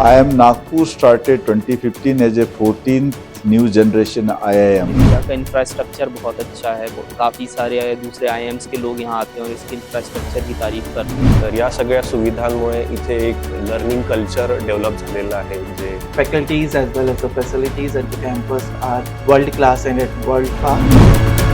I am Nagpur started 2015 as a 14th new generation IIM. यहाँ का infrastructure बहुत अच्छा है काफ़ी सारे दूसरे आई के लोग यहाँ आते हैं और इसके इंफ्रास्ट्रक्चर की तारीफ करते हैं तर या सगळ्या सुविधांमुळे इथे एक लर्निंग कल्चर डेव्हलप झालेलं आहे जे faculties as well as the facilities at the campus are world class and at world class.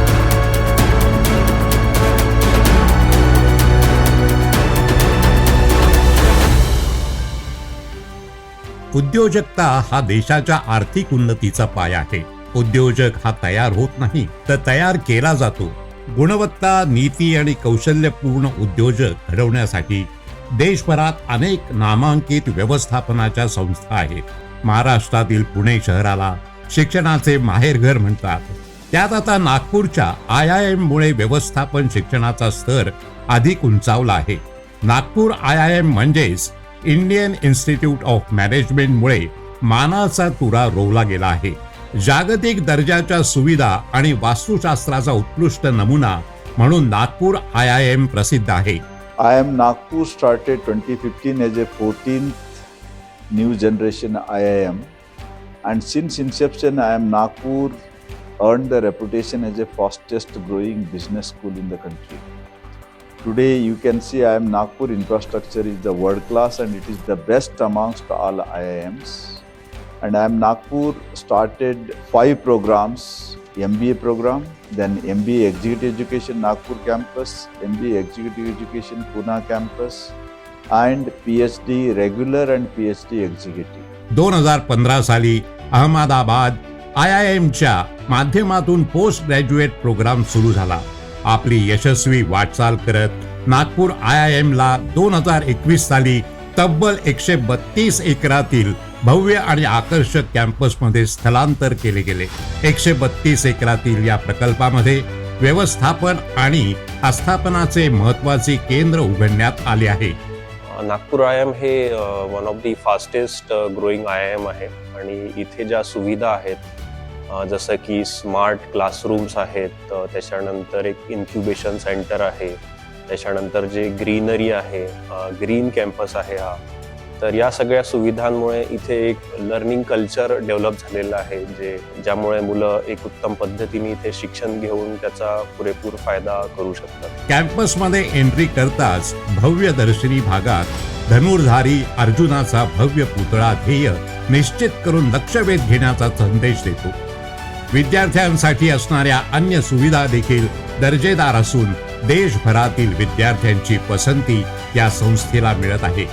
उद्योजकता हा देशाच्या आर्थिक उन्नतीचा पाया आहे. उद्योजक हा तयार होत नाही तर तयार केला जातो. गुणवत्ता नीती आणि कौशल्यपूर्ण उद्योजक घडवण्यासाठी देशभरात अनेक नामांकित व्यवस्थापनाच्या संस्था आहेत. महाराष्ट्रातील पुणे शहराला शिक्षणाचे माहेरघर म्हणतात. त्यात आता नागपूरच्या आय आय एम मुळे व्यवस्थापन शिक्षणाचा स्तर अधिक उंचावला आहे. नागपूर आय आय एम म्हणजेच इंडियन इन्स्टिट्यूट ऑफ मॅनेजमेंटमुळे मानाचा तुरा रोवला गेला आहे. जागतिक दर्जाच्या सुविधा आणि वास्तुशास्त्राचा उत्कृष्ट नमुना म्हणून नागपूर आय आय एम प्रसिद्ध आहे. I M Nagpur started twenty fifteen as a fourteen new generation I I M and since inception I M Nagpur earn the reputation as a fastest growing business school in the country Today, you can see I am Nagpur infrastructure is the world class and it is the best amongst all IIMs. And I am Nagpur started five programs MBA program, then MBA Executive Education Nagpur campus, MBA Executive Education Pune campus, and PhD regular and PhD executive. दोन हजार पंधरा साली Ahmedabad I I एमच्या माध्यमातून post graduate programme सुरू झाला आपली यशस्वी वाटचाल करत नागपूर आय आय एमला दोन हजार एकवीस साली तब्बल एकशे बत्तीस एकरातील भव्य आणि आकर्षक कॅम्पसमध्ये स्थलांतर केले गेले. एकशे बत्तीस एकरातील या प्रकल्पामध्ये व्यवस्थापन आणि आस्थापनाचे महत्त्वाचे केंद्र उघडण्यात आले आहे. नागपूर आय एम हे one of the fastest growing I M आहे. आणि इथे ज्या सुविधा आहेत जसं की स्मार्ट क्लासरूम्स आहेत त्याच्यानंतर एक इन्क्युबेशन सेंटर आहे त्याच्यानंतर जे ग्रीनरी आहे ग्रीन कॅम्पस आहे हा. तर या सगळ्या सुविधांमुळे इथे एक लर्निंग कल्चर डेव्हलप झालेलं आहे जे ज्यामुळे मुलं एक उत्तम पद्धतीने इथे शिक्षण घेऊन त्याचा पुरेपूर फायदा करू शकतात. कॅम्पसमध्ये एंट्री करताच भव्य दर्शनी भागात धनुर्धारी अर्जुनाचा भव्य पुतळा ध्येय निश्चित करून लक्षवेध घेण्याचा संदेश देतो. विद्यार्थ्यांसाठी असणाऱ्या अन्य सुविधा देखील दर्जेदार असून देशभरातील विद्यार्थ्यांची पसंती या संस्थेला मिळत आहे.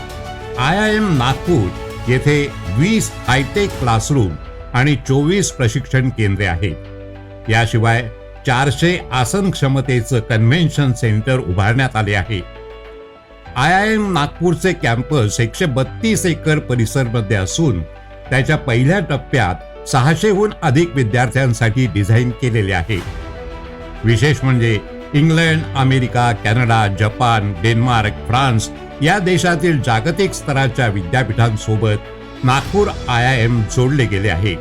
आय आय एम नागपूर येथे वीस हायटेक क्लासरूम आणि चोवीस प्रशिक्षण केंद्रे आहेत. याशिवाय चारशे आसन क्षमतेचं कन्व्हेन्शन सेंटर उभारण्यात आले आहे. आय आय एम नागपूरचे कॅम्पस एकशे बत्तीस एकर परिसरमध्ये असून त्याच्या पहिल्या टप्प्यात सहाशेहून अधिक विद्यार्थ्यांसाठी डिझाईन केलेले आहे. विशेष म्हणजे England America Canada Japan Denmark France या देशातील जागतिक स्तराच्या विद्यापीठांसोबत नागपूर आय आय एम जोडले गेले आहे.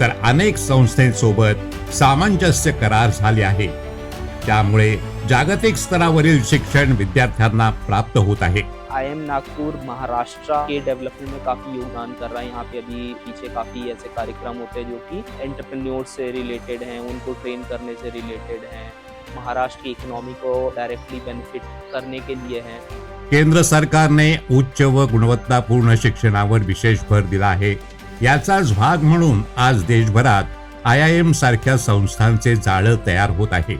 तर अनेक संस्थेसोबत सामंजस्य करार झाले आहे. त्यामुळे जागतिक स्तरावरील शिक्षण विद्यार्थ्यांना प्राप्त होत आहे. आई एम नागपुर महाराष्ट्र के डेवलपमेंट में काफ़ी योगदान कर रहा है. यहाँ पे अभी पीछे काफ़ी ऐसे कार्यक्रम होते हैं जो कि एंटरप्रेन्योर से रिलेटेड हैं उनको ट्रेन करने से रिलेटेड हैं. महाराष्ट्र की इकोनॉमी को डायरेक्टली बेनिफिट करने के लिए हैं. केंद्र सरकारने उच्च व गुणवत्तापूर्ण शिक्षणावर विशेष भर दिला आहे. याचाच भाग म्हणून आज देशभरात आय आय एम सारख्या संस्थांचे जाळं तयार होत आहे.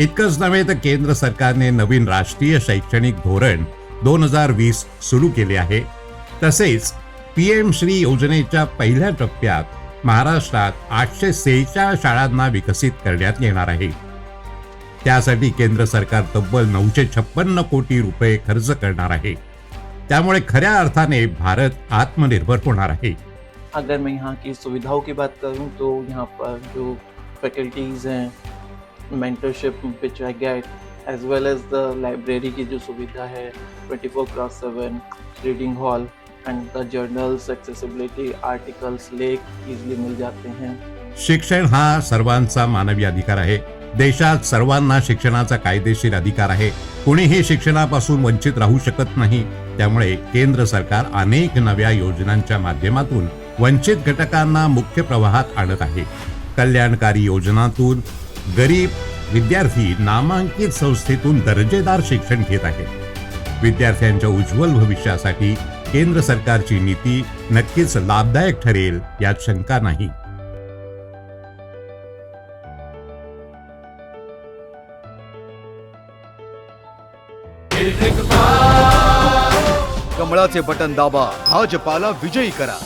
इतकंच नव्हे तर केंद्र सरकारने नवीन राष्ट्रीय शैक्षणिक धोरण दोन हजार वीस सुरू केले आहे. तसेच पी एम श्री योजनेच्या पहिल्या टप्प्यात महाराष्ट्रात आठशे सेहेचाळीस शाळांना विकसित करण्यात येणार आहे. त्यासाठी केंद्र सरकार तब्बल नऊशे छप्पन्न कोटी रुपये खर्च करणार आहे. त्यामुळे खऱ्या अर्थाने भारत आत्मनिर्भर होणार आहे. अगर मैं यहाँ की सुविधाओं की बात करूँ तो यहाँ पर जो फैकल्टीज़ हैं mentorship which I get as well as the library की जो सुविधा है twenty four cross seven reading hall and the journals accessibility articles लेख इजली मिल जाते हैं। शिक्षण हा सर्वांचा मानवी अधिकार आहे. देशात सर्वांना शिक्षणाचा कायदेशीर अधिकार आहे. कुणीही शिक्षणापासून वंचित राहू शकत नाही. त्यामुळे केंद्र सरकार अनेक नव्या योजनांच्या माध्यमातून वंचित घटकांना मुख्य प्रवाहात आणत आहे. कल्याणकारी योजनातून गरीब विद्यार्थी नामांकित संस्थेतून दर्जेदार शिक्षण घेत आहेत. विद्यार्थ्यांच्या उज्ज्वल भविष्यासाठी केंद्र सरकारची नीती नक्कीच लाभदायक ठरेल यात शंका नाही. कमळाचे बटन दाबा भाजपाला विजयी करा.